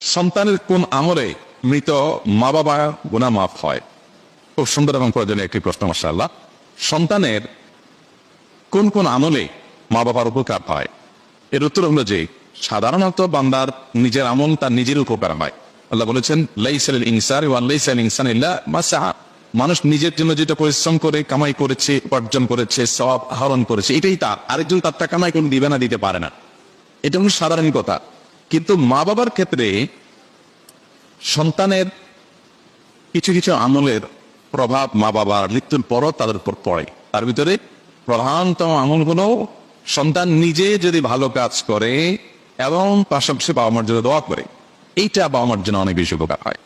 সন্তানের কোন আমলে মৃত মা বাবা গুণা মাফ হয়? খুব সুন্দর এবং প্রয়োজনীয় একটি প্রশ্ন মাসাল্লাহ সন্তানের কোন কোন আমলে মা বাবার উপকার হয়? এর উত্তর হলো যে, সাধারণত বান্দার নিজের আমল তার নিজের উপকার হয়। আল্লাহ বলেছেন লাইসাল ইনসার ওয়া লাইসাল ইনসান মানুষ নিজের জন্য যেটা পরিশ্রম করে, কামাই করেছে, উপার্জন করেছে সব আহরণ করেছে, এটাই তার। আরেকজন তার টাকা কামাই কোনো দিবে না, দিতে পারে না। এটা হলো সাধারণ কথা। কিন্তু মা বাবার ক্ষেত্রে সন্তানের কিছু কিছু আমলের প্রভাব মা বাবার মৃত্যুর পরও তাদের উপর পড়ে। তার ভিতরে প্রধানতম আমলগুলো সন্তান নিজে যদি ভালো কাজ করে এবং পাশাপাশি বাবা মার জন্য দোয়া করে। এইটা বাবা মার জন্য অনেক বেশি উপকার হয়।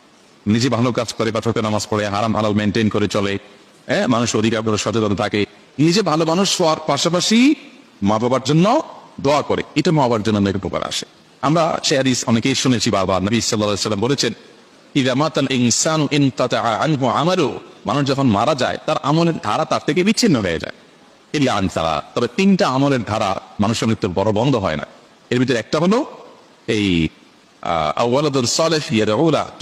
নিজে ভালো কাজ করে পাঠক নামাজ পড়ে, হারাম হালাল মেনটেন করে চলে হ্যাঁ মানুষ অধিকার করে সচেতন থাকে। নিজে ভালো মানুষ হওয়ার পাশাপাশি মা বাবার জন্য দোয়া করে। এটা মা বাবার জন্য অনেক উপকার আসে। আমরা সে হাদিস অনেকেই শুনেছি, বাবা নবী সাল্লাম বলেছেন আমালু মানুষ যখন মারা যায়, তার আমলের ধারা তার থেকে বিচ্ছিন্ন হয়ে যায়। ইল্লা আন তবে তিনটা আমলের ধারা মানুষের মৃত্যুর বড় বন্ধ হয় না। এর ভিতরে একটা হলো এই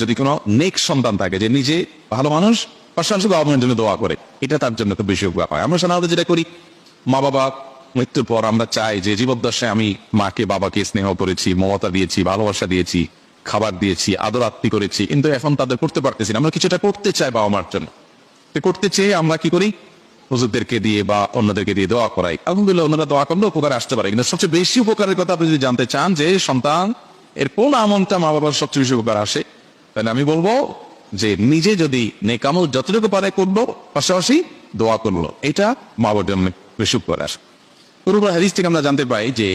যদি কোনো নেক সন্তান থাকে যে নিজে ভালো মানুষ, পাশাপাশি বাবা জন্য দোয়া করে, এটা তার জন্য খুব বেশি উপকার হয়। আমরা সাধারণত যেটা করি মা বাবা মৃত্যুর পর আমরা চাই যে জীবদ্দশায় আমি মাকে, বাবাকে স্নেহ করেছি, মমতা দিয়েছি, ভালোবাসা দিয়েছি, খাবার দিয়েছি, আদর আত্মি করেছি। কিন্তু এখন তাদের করতে পারতেছি না। আমরা কিছুটা করতে চাই বাবা মার জন্য করতে চেয়ে আমরা কি করি? হুজুরদেরকে দিয়ে বা অন্যদেরকে দিয়ে দোয়া করাই। আলহামদুলিল্লাহ, ওনারা দোয়া করলে উপকার আসতে পারে। কিন্তু সবচেয়ে বেশি উপকারের কথা আপনি যদি জানতে চান যে, সন্তান, এর কোন আমলটা মা বাবার সবচেয়ে বেশি উপকার আসে? তাহলে আমি বলব যে, নিজে যদি নেকামল যতটুকু পারে করব পাশাপাশি দোয়া করল। এটা মা বাবার জন্য বেশি উপকার আসে। পুরোপুরি হাদিস থেকে আমরা জানতে পাই যে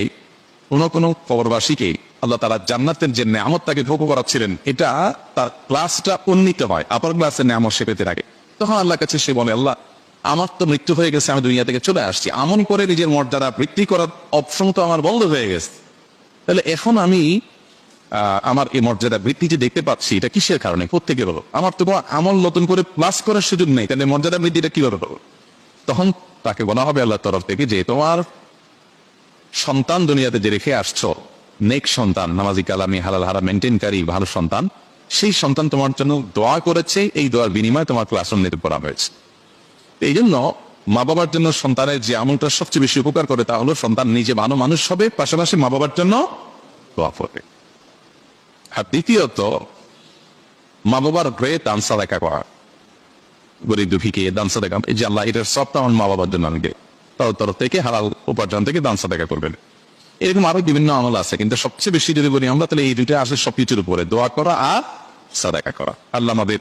কোন কোন কবরবাসীকে আল্লাহ তারা জান্নাতের যে নেয়ামত তাকে ভোগ করাচ্ছিলেন, এটা তার ক্লাসটা উন্নীত হয় আপার ক্লাসের নেয়ামত সে পেতে থাকে। তখন আল্লাহ কাছে সে বলে, আল্লাহ, আমার তো মৃত্যু হয়ে গেছে, আমি দুনিয়া থেকে চলে আসছি। আমন করে নিজের মর্যাদা বৃদ্ধি করার অপশন তো আমার বন্ধ হয়ে গেছে। তাহলে এখন আমি আমার এই মর্যাদা বৃদ্ধি যে দেখতে পাচ্ছি, এটা কিসের কারণে? কোথেকে হলো আমার তো আমল নতুন করে প্লাস করার সুযোগ নেই, তাহলে মর্যাদা বৃদ্ধিটা কীভাবে হলো? তখন তাকে বলা হবে আল্লাহর তরফ থেকে যে, তোমার সন্তান দুনিয়াতে যে রেখে আসছো, নেক সন্তান, নামাজি কালামি হালাল হারা মেনটেনকারী ভালো সন্তান, সেই সন্তান তোমার জন্য দোয়া করেছে, এই দোয়ার বিনিময়ে তোমার ক্লাস নিতে পড়া হয়েছে। এই জন্য মা বাবার জন্য সন্তানের যে আমলটা সবচেয়ে বেশি উপকার করে তা হলো সন্তান নিজে ভালো মানুষ হবে, পাশাপাশি মা বাবার জন্য দোয়া করবে। আর দ্বিতীয়ত মা বাবার গ্রেট দান সাদাকা করা। গরিব দুঃখীকে দান সাদাকা, এই যে আল্লাহ, এটার সবটা আমার মা বাবার জন্য আনবে। তার তরফ থেকে হালাল উপার্জন থেকে দান সাদাকা করবেন। এরকম আরও বিভিন্ন আমল আছে, কিন্তু সবচেয়ে বেশি যদি বলি আমরা, তাহলে এই দুইটা আসে সবকিছুর উপরে, দোয়া করা আর সাদাকা করা। আল্লাহ আমাদের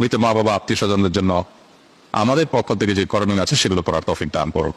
মৃত মা বাবা আত্মীয় স্বজনদের জন্য আমাদের পক্ষ থেকে যে করণীয় আছে সেগুলো করার তফিক দান করুন